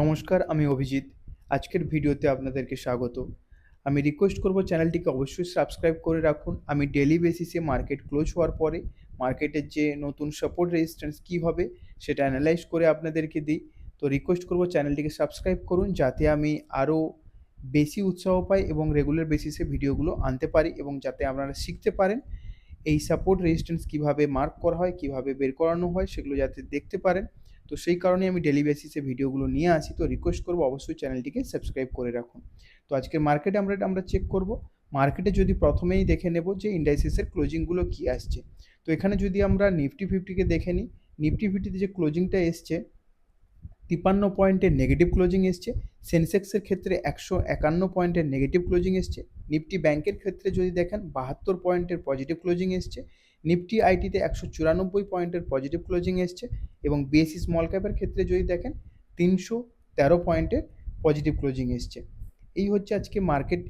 নমস্কার, আমি অভিজিৎ। আজকের ভিডিওতে আপনাদেরকে স্বাগত। আমি রিকোয়েস্ট করব চ্যানেলটিকে অবশ্যই সাবস্ক্রাইব করে রাখুন। আমি ডেলি বেসিসে মার্কেট ক্লোজ হওয়ার পরে মার্কেটের যে নতুন সাপোর্ট রেজিস্ট্যান্স কী হবে সেটা অ্যানালাইজ করে আপনাদেরকে দিই। তো রিকোয়েস্ট করব চ্যানেলটিকে সাবস্ক্রাইব করুন যাতে আমি আরও বেশি উৎসাহ পাই এবং রেগুলার বেসিসে ভিডিওগুলো আনতে পারি এবং যাতে আপনারা শিখতে পারেন এই সাপোর্ট রেজিস্ট্যান্স কীভাবে মার্ক করা হয়, কীভাবে বের করানো হয় সেগুলো যাতে দেখতে পারেন। তো সেই কারণে আমি ডেলি বেসিসে ভিডিওগুলো নিয়ে আসি তো রিকোয়েস্ট করব অবশ্যই চ্যানেলটিকে সাবস্ক্রাইব করে রাখুন। তো আজকের মার্কেটে আমরা আমরা চেক করব। মার্কেটে যদি প্রথমেই দেখে নেব যে ইন্ডাইসিসের ক্লোজিংগুলো কী আসছে। তো এখানে যদি আমরা নিফটি ফিফটিকে দেখে নিই নিফটি ফিফটিতে যে ক্লোজিংটা এসছে তিপান্ন পয়েন্টের নেগেটিভ ক্লোজিং এসছে। সেন্সেক্সের ক্ষেত্রে একশো একান্ন পয়েন্টের নেগেটিভ ক্লোজিং এসছে। নিফটি ব্যাংকের ক্ষেত্রে যদি দেখেন, বাহাত্তর পয়েন্টের পজিটিভ ক্লোজিং এসছে। নিফটি আইটিতে একশো চুরানব্বই পয়েন্টের পজিটিভ ক্লোজিং এসছে এবং বিএসসি স্মল ক্যাপের ক্ষেত্রে যদি দেখেন, তিনশো তেরো পয়েন্টের পজিটিভ ক্লোজিং এসছে। এই হচ্ছে আজকে মার্কেট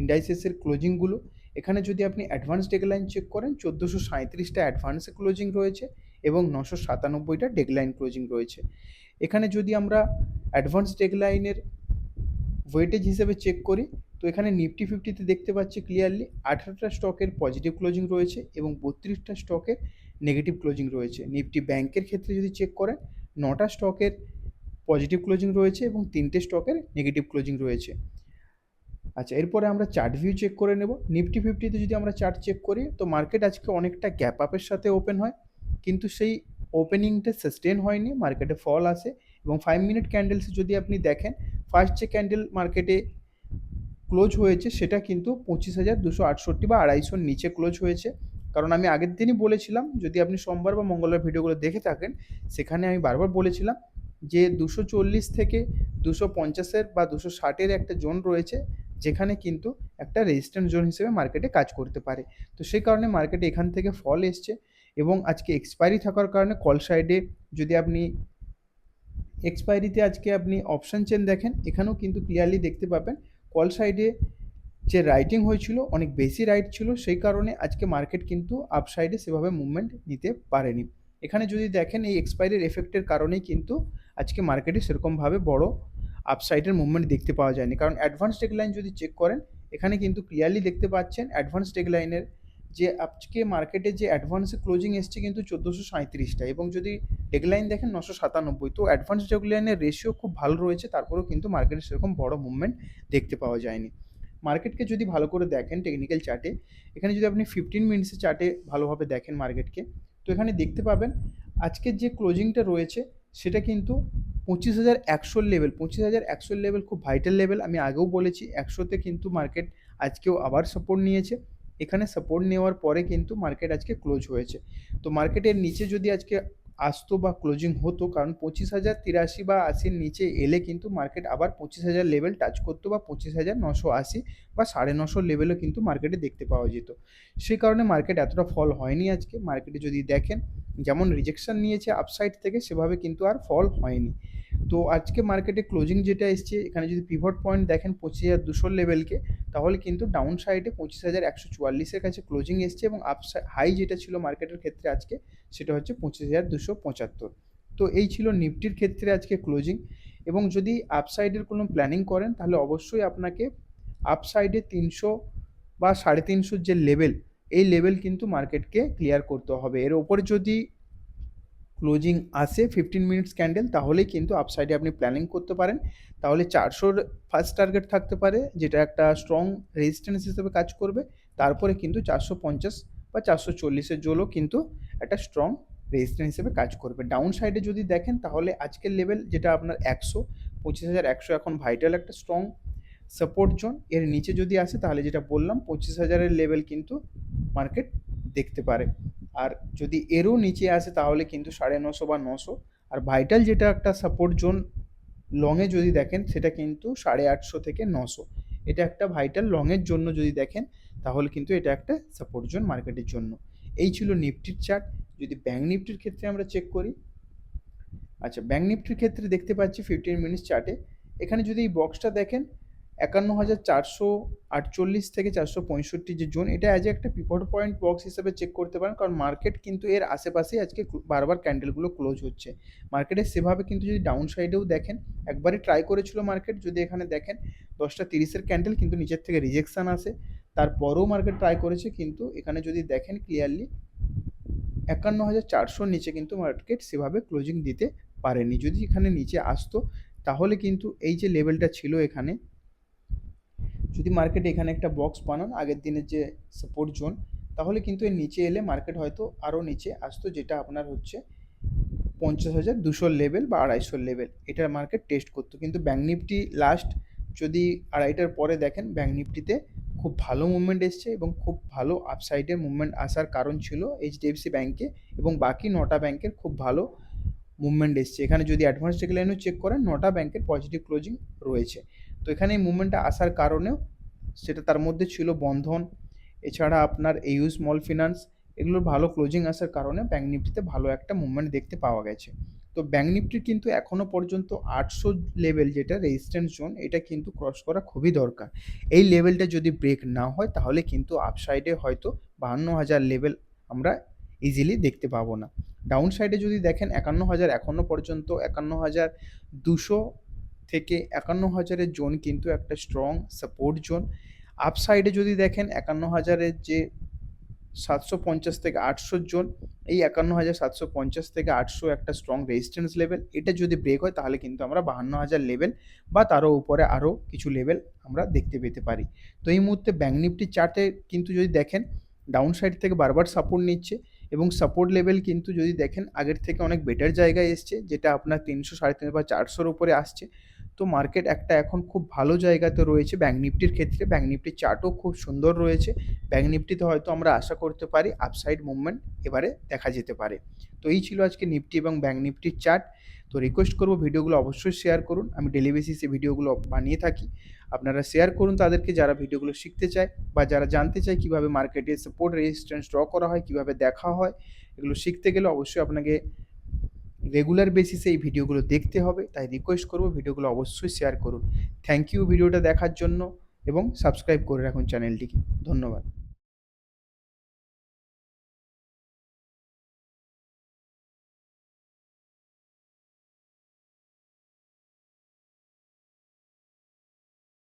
ইন্ডাইসেসের ক্লোজিংগুলো এখানে যদি আপনি অ্যাডভান্স ডেকলাইন চেক করেন, চোদ্দোশো সাঁত্রিশটা অ্যাডভান্সে ক্লোজিং রয়েছে এবং নশো সাতানব্বইটা ডেকলাইন ক্লোজিং রয়েছে। এখানে যদি আমরা অ্যাডভান্স ডেকলাইনের ওয়েটেজ হিসেবে চেক করি তো এখানে নিফটি ফিফটিতে দেখতে পাচ্ছি ক্লিয়ারলি আঠারোটা স্টকের পজিটিভ ক্লোজিং রয়েছে এবং বত্রিশটা স্টকের নেগেটিভ ক্লোজিং রয়েছে। নিফটি ব্যাংকের ক্ষেত্রে যদি চেক করেন, নটা স্টকের পজিটিভ ক্লোজিং রয়েছে এবং তিনটে স্টকের নেগেটিভ ক্লোজিং রয়েছে। আচ্ছা এরপরে আমরা চার্ট ভিউ চেক করে নেব। নিফটি ফিফটিতে যদি আমরা চার্ট চেক করি, তো মার্কেট আজকে অনেকটা গ্যাপ আপের সাথে ওপেন হয়, কিন্তু সেই ওপেনিংটা সাস্টেন হয়নি মার্কেটে ফল আসে এবং ফাইভ মিনিট ক্যান্ডেলস যদি আপনি দেখেন ফার্স্ট যে ক্যান্ডেল মার্কেটে ক্লোজ হয়েছে, সেটা কিন্তু পঁচিশ হাজার দুশো আটষট্টি বা আড়াইশোর নিচে ক্লোজ হয়েছে। কারণ আমি আগের দিনই বলেছিলাম, যদি আপনি সোমবার বা মঙ্গলবার ভিডিওগুলো দেখে থাকেন, সেখানে আমি বারবার বলেছিলাম যে দুশো চল্লিশ থেকে দুশো পঞ্চাশের বা দুশো ষাটের একটা জোন রয়েছে, যেখানে কিন্তু একটা রেজিস্ট্যান্ট জোন হিসেবে মার্কেটে কাজ করতে পারে। তো সেই কারণে মার্কেটে এখান থেকে ফল এসছে এবং আজকে এক্সপায়ারি থাকার কারণে কল সাইডে যদি আপনি এক্সপায়ারিতে আজকে আপনি অপশান চেন দেখেন, এখানেও কিন্তু ক্লিয়ারলি দেখতে পাবেন কল সাইডে যে রাইটিং হয়েছিল, অনেক বেশি রাইট ছিল, সেই কারণে আজকে মার্কেট কিন্তু আপসাইডে সেভাবে মুভমেন্ট নিতে পারেনি। এখানে যদি দেখেন, এই এক্সপায়ারির এফেক্টের কারণেই কিন্তু আজকে মার্কেটে সেরকমভাবে বড় আপসাইডের মুভমেন্ট দেখতে পাওয়া যায়নি। কারণ অ্যাডভান্স টেকলাইন যদি চেক করেন, এখানে কিন্তু ক্লিয়ারলি দেখতে পাচ্ছেন অ্যাডভান্স টেকলাইনের যে আজকে মার্কেটে যে অ্যাডভান্সে ক্লোজিং এসছে কিন্তু চোদ্দোশো সাঁত্রিশটা এবং যদি ডেকলাইন দেখেন নশো সাতানব্বই, তো অ্যাডভান্স ডেকলাইনের রেশিও খুব ভালো রয়েছে, তারপরেও কিন্তু মার্কেটে সেরকম বড় মুভমেন্ট দেখতে পাওয়া যায়নি। মার্কেটকে যদি ভালো করে দেখেন টেকনিক্যাল চার্টে এখানে যদি আপনি ফিফটিন মিনিটসের চার্টে ভালোভাবে দেখেন মার্কেটকে তো এখানে দেখতে পাবেন আজকের যে ক্লোজিংটা রয়েছে, সেটা কিন্তু পঁচিশ হাজার একশোর লেভেল পঁচিশ হাজার একশোর লেভেল খুব ভাইটাল লেভেল আমি আগেও বলেছি, একশোতে কিন্তু মার্কেট আজকেও আবার সাপোর্ট নিয়েছে। এখানে সাপোর্ট নেওয়ার পরে কিন্তু মার্কেট আজকে ক্লোজ হয়েছে। তো মার্কেটের নিচে যদি আজকে আসতো বা ক্লোজিং হতো, কারণ পঁচিশ হাজার তিরাশি বা আশির নিচে এলে কিন্তু মার্কেট আবার পঁচিশ হাজার লেভেল টাচ করতো বা পঁচিশ হাজার নশো আশি বা সাড়ে নশো লেভেলও কিন্তু মার্কেটে দেখতে পাওয়া যেত। সেই কারণে মার্কেট এতটা ফল হয়নি আজকে। মার্কেটে যদি দেখেন, যেমন রিজেকশন নিয়েছে আপসাইড থেকে, সেভাবে কিন্তু আর ফল হয়নি। তো আজকে মার্কেটে ক্লোজিং যেটা এসছে, এখানে যদি পিভট পয়েন্ট দেখেন, পঁচিশ হাজার দুশোর লেভেলকে তাহলে কিন্তু ডাউন সাইডে পঁচিশ হাজার একশো চুয়াল্লিশের কাছে ক্লোজিং এসছে এবং আপ হাই যেটা ছিল মার্কেটের ক্ষেত্রে আজকে, সেটা হচ্ছে পঁচিশ হাজার দুশো পঁচাত্তর। তো এই ছিল নিফটির ক্ষেত্রে আজকে ক্লোজিং এবং যদি আপসাইডের কোনো প্ল্যানিং করেন, তাহলে অবশ্যই আপনাকে আপসাইডে তিনশো বা সাড়ে তিনশোর যে লেভেল এই লেভেল কিন্তু মার্কেটকে ক্লিয়ার করতে হবে। এর ওপরে যদি ক্লোজিং আসে ফিফটিন মিনিটস ক্যান্ডেল তাহলেই কিন্তু আপসাইডে আপনি প্ল্যানিং করতে পারেন। তাহলে চারশোর ফার্স্ট টার্গেট থাকতে পারে, যেটা একটা স্ট্রং রেজিস্ট্যান্স হিসেবে কাজ করবে। তারপরে কিন্তু চারশো পঞ্চাশ বা চারশো চল্লিশের জলও কিন্তু একটা স্ট্রং রেজিস্ট্যান্স হিসেবে কাজ করবে। ডাউন সাইডে যদি দেখেন, তাহলে আজকের লেভেল যেটা আপনার একশো, পঁচিশ হাজার একশো এখন ভাইটাল একটা স্ট্রং সাপোর্ট জোন এর নিচে যদি আসে, তাহলে যেটা বললাম, পঁচিশ হাজারের লেভেল কিন্তু মার্কেট দেখতে পারে। আর যদি এরও নিচে আসে তাহলে কিন্তু সাড়ে নশো বা নশো। আর ভাইটাল যেটা একটা সাপোর্ট জোন লংয়ে যদি দেখেন, সেটা কিন্তু সাড়ে আটশো থেকে নশো। এটা একটা ভাইটাল লংয়ের জন্য যদি দেখেন, তাহলে কিন্তু এটা একটা সাপোর্ট জোন মার্কেটের জন্য। এই ছিল নিফটির চার্ট যদি ব্যাঙ্ক নিফটির ক্ষেত্রে আমরা চেক করি আচ্ছা ব্যাঙ্ক নিফটির ক্ষেত্রে দেখতে পাচ্ছি ফিফটিন মিনিটস চার্টে এখানে যদি এই বক্সটা দেখেন একান্ন হাজার চারশো আটচল্লিশ থেকে চারশো পঁয়ষট্টি যে জোন, এটা অ্যাজ একটা পিভট পয়েন্ট বক্স হিসেবে চেক করতে পারেন। কারণ মার্কেট কিন্তু এর আশেপাশেই আজকে বারবার ক্যান্ডেলগুলো ক্লোজ হচ্ছে। মার্কেটে সেভাবে কিন্তু যদি ডাউন সাইডেও দেখেন, একবারই ট্রাই করেছিল মার্কেট যদি এখানে দেখেন দশটা তিরিশের ক্যান্ডেল কিন্তু নিচের থেকে রিজেকশান আসে। তারপরেও মার্কেট ট্রাই করেছে, কিন্তু এখানে যদি দেখেন ক্লিয়ারলি একান্ন হাজার চারশোর নিচে কিন্তু মার্কেট সেভাবে ক্লোজিং দিতে পারেনি। যদি এখানে নিচে আসতো, তাহলে কিন্তু এই যে লেভেলটা ছিল এখানে যদি মার্কেট এখানে একটা বক্স বানান, আগের দিনের যে সাপোর্ট জোন তাহলে কিন্তু এর নিচে এলে মার্কেট হয়তো আরও নিচে আসতো, যেটা আপনার হচ্ছে পঞ্চাশ হাজার দুশোর লেভেল বা আড়াইশোর লেভেল এটার মার্কেট টেস্ট করতো। কিন্তু ব্যাঙ্ক নিফটি লাস্ট যদি আড়াইটার পরে দেখেন ব্যাঙ্ক নিফটিতে খুব ভালো মুভমেন্ট এসছে এবং খুব ভালো আপসাইডের মুভমেন্ট আসার কারণ ছিল এইচডিএফসি ব্যাঙ্কে এবং বাকি নটা ব্যাংকের খুব ভালো মুভমেন্ট এসছে। এখানে যদি অ্যাডভান্স ডেকলাইনও চেক করেন, নটা ব্যাংকের পজিটিভ ক্লোজিং রয়েছে। তো এখানে এই মুভমেন্টটা আসার কারণেও সেটা তার মধ্যে ছিল বন্ধন। এছাড়া আপনার এইউ স্মল ফিনান্স এগুলোর ভালো ক্লোজিং আসার কারণে ব্যাঙ্ক নিফটিতে ভালো একটা মুভমেন্ট দেখতে পাওয়া গেছে। তো ব্যাঙ্ক নিফটির কিন্তু এখনও পর্যন্ত আটশো লেভেল যেটা রেজিস্ট্যান্স জোন এটা কিন্তু ক্রস করা খুবই দরকার। এই লেভেলটা যদি ব্রেক না হয়, তাহলে কিন্তু আপসাইডে হয়তো বাহান্ন হাজার লেভেল আমরা ইজিলি দেখতে পাবো না। ডাউন সাইডে যদি দেখেন, একান্ন হাজার এখনও পর্যন্ত, একান্ন হাজার দুশো থেকে একান্ন হাজারের জোন কিন্তু একটা স্ট্রং সাপোর্ট জোন। আপ সাইডে যদি দেখেন, একান্ন হাজারের যে সাতশো পঞ্চাশ থেকে আটশো জোন, এই একান্ন হাজার সাতশো পঞ্চাশ থেকে আটশো একটা স্ট্রং রেজিস্ট্যান্স লেভেল এটা যদি ব্রেক হয়, তাহলে কিন্তু আমরা বাহান্ন হাজার লেভেল বা তারও উপরে আরও কিছু লেভেল আমরা দেখতে পেতে পারি। তো এই মুহূর্তে ব্যাঙ্ক নিফটি চার্টে কিন্তু যদি দেখেন ডাউন সাইড থেকে বারবার সাপোর্ট নিচ্ছে এবং সাপোর্ট লেভেল কিন্তু যদি দেখেন, আগের থেকে অনেক বেটার জায়গায় এসছে, যেটা আপনার তিনশো সাড়ে তিনশো বা চারশোর উপরে আসছে। তো মার্কেট একটা এখন খুব ভালো জায়গাতে রয়েছে। ব্যাঙ্ক নিফটির ক্ষেত্রে ব্যাঙ্ক নিফটির চার্টও খুব সুন্দর রয়েছে। ব্যাঙ্ক নিফটিতে হয়তো আমরা আশা করতে পারি আপসাইড মুভমেন্ট এবারে দেখা যেতে পারে। তো এই ছিল আজকে নিফটি এবং ব্যাঙ্ক নিফটির চার্ট তো রিকোয়েস্ট করব ভিডিওগুলো অবশ্যই শেয়ার করুন। আমি ডেলি বেসিসে ভিডিওগুলো বানিয়ে থাকি। আপনারা শেয়ার করুন তাদেরকে যারা ভিডিওগুলো শিখতে চায় বা যারা জানতে চায় কীভাবে মার্কেটে সাপোর্ট রেজিস্ট্যান্স ড্র করা হয়, কীভাবে দেখা হয়, এগুলো শিখতে গেলে অবশ্যই আপনাকে রেগুলার বেসিসে এই ভিডিওগুলো দেখতে হবে, তাই রিকোয়েস্ট করব ভিডিওগুলো অবশ্যই শেয়ার করুন। থ্যাংক ইউ ভিডিওটা দেখার জন্য এবং সাবস্ক্রাইব করে রাখুন চ্যানেলটিকে ধন্যবাদ।